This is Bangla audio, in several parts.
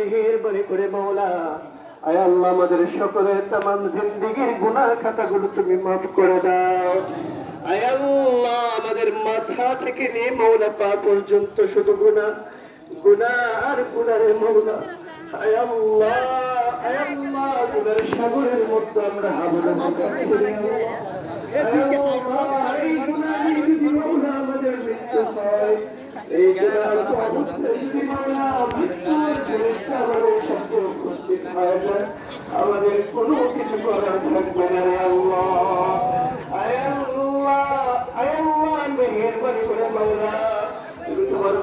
মেহেরবানি করে মাওলা। আয় আল্লাহ আমাদের সকলের তামাম জিন্দিগির গুনাহ খাতাগুলো তুমি মাফ করে দাও। আয় আল্লাহ আমাদের মাথা থেকে নিয়ে মাওলা পা পর্যন্ত শুধু গুনাহ গুনাহ আর গুনাহের মাওলা। আয় আল্লাহ আয় আল্লাহ গুনার সাগরের মধ্যে আমরা। আয় আল্লাহ, এই গুনাহে যদি মাওলা আমাদের কোনো কিছু করার থাকবে না করে তুমি তোমার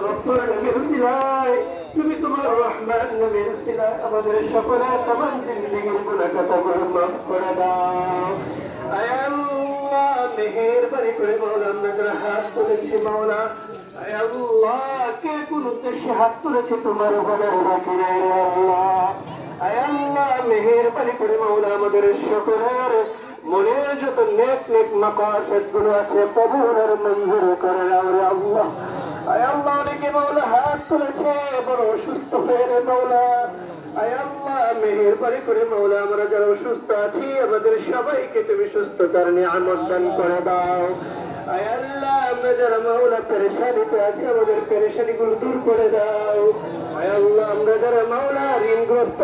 নবীর উসিলায় তুমি তোমার রহমান নবীর উসিলায় আমাদের সকলের তামাম জিন্দেগির গুনাহ খাতাগুলো মাফ করে দাও আয় আল্লাহ মেহেরবানি করে মাওলা আমরা যারা হাত তুলেছি মাওলা। হাত তুলেছে তোমার মেহেরবানি করে মাওলা আমাদের সকলের মনের যত নেক নেক আছে কবুলের মঞ্জুর করে আল্লাহ। আল্লাহ, অনেকে মাওলা হাত তুলেছে, বড় অসুস্থ হয়ে মাওলা আমরা যারা অসুস্থ আছি, আমাদের সবাইকে তুমি সুস্থতার নিয়ামত দান করে দাও। আয় করে মাওলা ঋণগ্রস্ত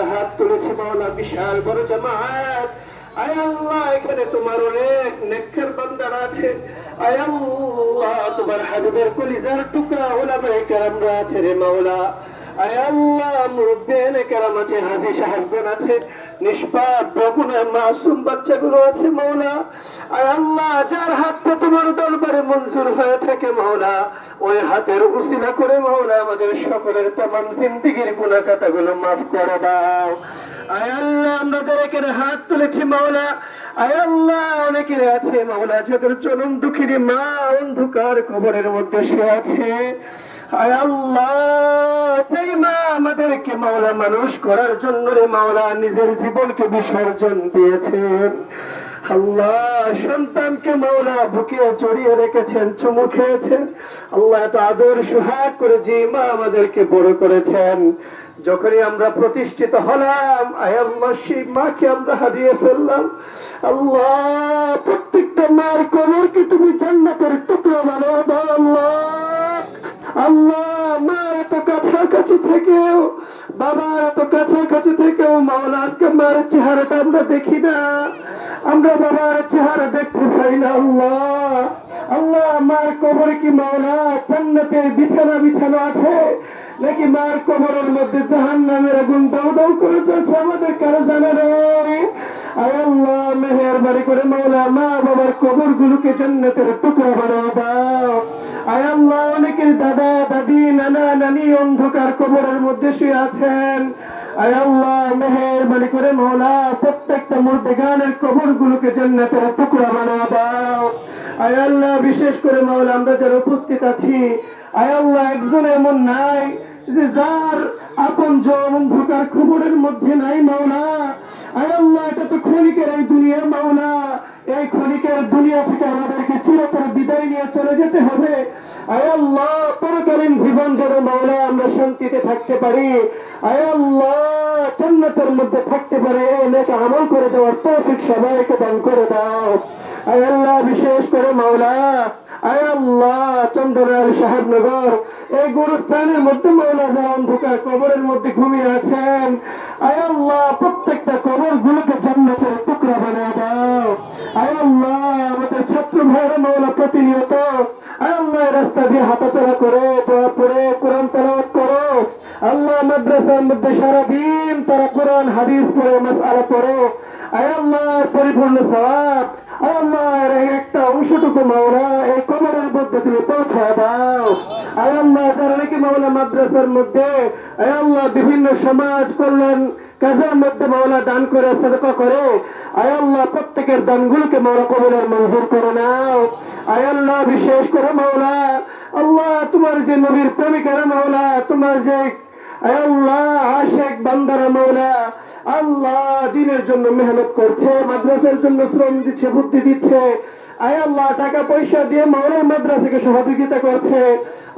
হাত তুলেছি মাওলা, বিশাল বড় জামাত। আয় আল্লাহ, এখানে তোমার অনেক নেকর বান্দারা আছে। আয় আল্লাহ, তোমার হাবিবের কলিজার টুকরা আছে রে মাওলা। আয় আল্লাহ মুরব্বিয়ানে কেরাম আছে, হাজি আছে, নিষ্পাপ মাসুম বাচ্চাগুলো আছে মাওলা। আয় আল্লাহ, যার হাতটা তোমার দরবারে মঞ্জুর হয়ে থাকে মাওলা, ওই হাতের উসিলা করে মাওলা, আমাদের সকলের তামাম জিন্দিগির গুনাহ খাতাগুলো মাফ করে দাও। আয় আল্লাহ, আমরা যারা এখানে হাত তুলেছি, মাওলা, আয় আল্লাহ অনেকের আছে, মাওলা, যাদের চরম দুঃখিনী মা অন্ধকার কবরের মধ্যে শুয়ে আছে। আমাদেরকে, মাওলা, মানুষ করার জন্য রে, মাওলা, নিজের জীবনকে বিসর্জন দিয়েছেন আল্লাহ, সন্তানকে, মাওলা, বুকে চড়িয়ে রেখেছেন, চুমু খেয়েছেন। আল্লাহ এত আদর, সুহাগ করে যে মা আমাদেরকে বড় করেছেন। যখনই আমরা প্রতিষ্ঠিত হলাম আল্লাহ সেই মাকে আমরা হারিয়ে ফেললাম। আল্লাহ, প্রত্যেকটা মার কবরকে তুমি জান্নাতের টুকরো বানিয়ে দাও, আল্লাহ? আল্লাহ মা এত কাছাকাছি থেকেও বাবা এত কাছাকাছি থেকেও মাওলা, আজকে মার চেহারাটা আমরা দেখি না। আমরা বাবার চেহারা দেখতে পাই না, আল্লাহ। আল্লাহ, মার কবরে কি মাওলা জান্নাতের বিছানা বিছানো আছে? নাকি মার কবরের মধ্যে জাহান নামের আগুন দাউ দাউ করে চলছে আমাদের? কারও জানা নেই। মেহেরবানি করে মাওলা, মা বাবার কবর গুলোকে জান্নাতের টুকরা বানিয়ে দাও। আয় আল্লাহ, অনেকের দাদা, দাদি, নানা, নানি অন্ধকার কবরের মধ্যে শুয়ে আছেন। আয় আল্লাহ, মেহেরবানি করে মাওলা, প্রত্যেকটা মূর্তি গানের কবর গুলোকে জান্নাতের টুকরা বানিয়ে দাও। আয় আল্লাহ, বিশেষ করে মাওলা, আমরা যারা উপস্থিত আছি আয় আল্লাহ, একজন এমন নাই যে যার আপন জন অন্ধকার খবরের মধ্যে নাই মাওলা। আয় আল্লাহ, এটা তো ক্ষণিকের এই দুনিয়া মাওলা। এই ক্ষণিকের দুনিয়া থেকে আমাদেরকে চিরতর বিদায় নিয়ে চলে যেতে হবে। আয় আল্লাহ, পরকালীন জীবন যেন মাওলা, আমরা শান্তিতে থাকতে পারি। আয় আল্লাহ, জান্নাতের মধ্যে থাকতে পারে অনেক আমল করে যাওয়ার তৌফিক সবাইকে দান করে দাও। আয় আল্লাহ, বিশেষ করে মাওলা। আল্লাহ চন্দ্রাল সাহেবনগর, এই গুরুস্থানের মধ্যে মাওলা যা অন্ধকার কবরের মধ্যে ঘুমিয়ে আছেন, আয় আল্লাহ, প্রত্যেকটা কবর গুলোকে জান্নাতের টুকরা বানিয়ে দাও। আয় আল্লাহ, আমাদের ছাত্র ভাইয়েরা মাওলা প্রতিনিয়ত, আয় আল্লাহ রাস্তা দিয়ে হাঁটাচলা করে, দোয়া পড়ে কোরআন তেলাওয়াত করো। আল্লাহ, মাদ্রাসার মধ্যে সারাদিন তারা কোরআন, হাদিস পড়ে, মাসআলা পড়ে। আয় আল্লাহ পরিপূর্ণ সওয়াব। আয় আল্লাহ একটা অংশটুকু মাওলা মাদ্রাসার মধ্যে, আয় আল্লাহ, বিভিন্ন সমাজ কল্যাণ কাজের মধ্যে মাওলা দান করে, সদকা করে, আয় আল্লাহ, প্রত্যেকের দানগুলোকে মাওলা কবলের মঞ্জুর করে নাও। আয় আল্লাহ, বিশেষ করে মাওলা, আল্লাহ, তোমার যে নবীর প্রেমিকারা মাওলা, তোমার যে, আয় আল্লাহ, আশেক বান্দারা মাওলা, আল্লাহ, দিনের জন্য মেহনত করছে, মাদ্রাসার জন্য শ্রম দিচ্ছে বুদ্ধি দিচ্ছে আয় আল্লাহ, টাকা পয়সা দিয়ে মাওলার মাদ্রাসাকে সহযোগিতা করছে।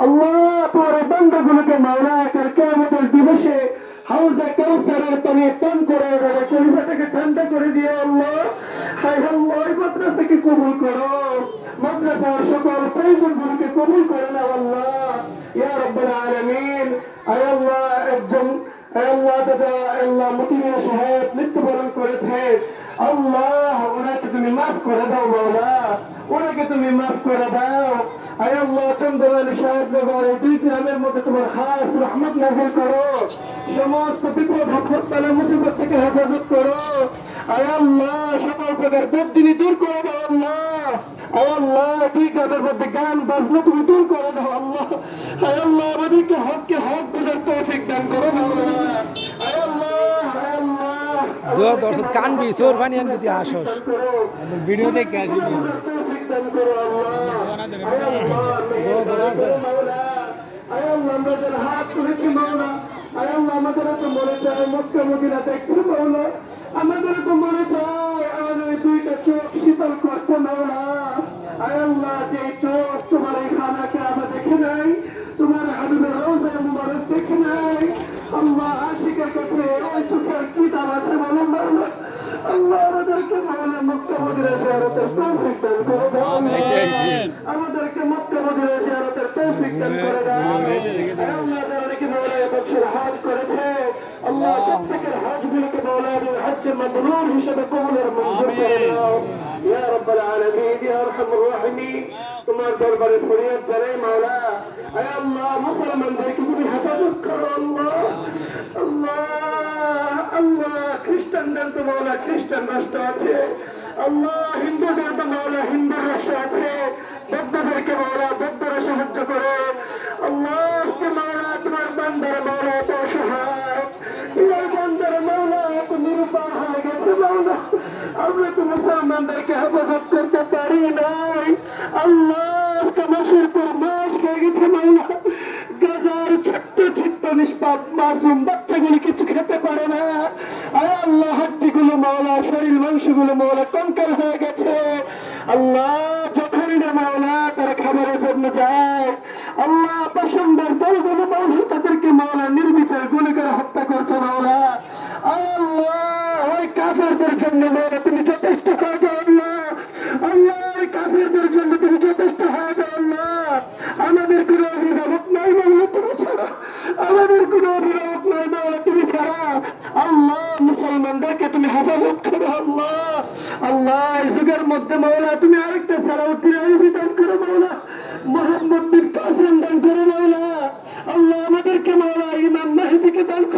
আল্লাহ তোমার বান্দাগুলোকে মাওলা কাল কেয়ামতের দিবসে হাউজে কাউসারের পানি পান করে দেবে কলিজাটাকে ঠান্ডা করে দিয়ে আল্লাহ, হায় আল্লাহ মাদ্রাসাকে কবুল করো। মাদ্রাসার সকল প্রয়োজনগুলোকে কবুল করে নাও আল্লাহ। ইয়া রব্বাল আলামিন, আয় আল্লাহ, একজন, আয় আল্লাহ চাচা আল্লাহ মুতিমিয়া সাহেব মৃত্যুবরণ করেছে আল্লাহ, ওনাকে তুমি মাফ করে দাও, মাওলা। ওনাকে তুমি মাফ করে দাও। আয় আল্লাহ চন্দ্র আলী সাহেব নগর এই দুই গ্রামের মধ্যে তোমার খাস রহমত নাজিল করো। সমস্ত বিপদ আপদ তালা, মুসিবত থেকে হেফাজত করো। আয় আল্লাহ, সকল প্রকার বদিনী দূর করে দাও, আল্লাহ। আয় আল্লাহ, দুই গ্রামের মধ্যে গান, বাজনা তুমি দূর করে দাও দোয়া দর্শক কানবি সোর পানি আনবি তুই আসস। ভিডিও দেখে আসবি আমাদের তো মনে চায় মক্কা মদিনাতে দেখতে হলো আমাদের তো মনে জিয়ারতের তৌফিক দান করে দাও আমাদেরকে মক্কা মদিনা জিয়ারতের তৌফিক দান করে দাও আল্লাহ যারা নাকি মাওলা এবছর হজ করেছে আল্লাহ প্রত্যেকের হজগুলোকে মাওলা এবং হজ্জে মাবরুর হিসেবে কবুলের মঞ্জুর করে দাও ইয়া রাব্বাল আলামিন ইয়া আরহামুর রাহিমিন তোমার দরবারে ফরিয়াদ জানাই মাওলা আয় আল্লাহ মুসলমানদেরকে তুমি হেফাজত করো আল্লাহ আল্লাহ আল্লাহ খ্রিস্টানদের তো মাওলা খ্রিস্টান রাষ্ট্র আছে আল্লাহ হিন্দুদের তো মাওলা, হিন্দু রাষ্ট্র আছে। বৌদ্ধদেরকে মাওলা, বৌদ্ধরা সাহায্য করে। আল্লাহ আজকে মাওলা, তোমার বান্দার মাওলা এত অসহায়। তোমার বান্দার মাওলা এত নিরুপায় হয়ে গেছে মাওলা। আমরা তো মুসলমানদেরকে হেফাজত করতে পারি নাই। আল্লাহ তোমার শিরপুর মাস হয়ে গেছে মাওলা। নিষ্পাপ, মাসুম বাচ্চাগুলি কিছু খেতে পারে না। আয় আল্লাহ, হাড্ডিগুলো মাওলা, শরীর মাংসগুলো মাওলা, কঙ্কাল হয়ে গেছে। আল্লাহ, যখনই না মাওলা, তারা খাবারের জন্য যায়। আল্লাহ মাহিদিকে দান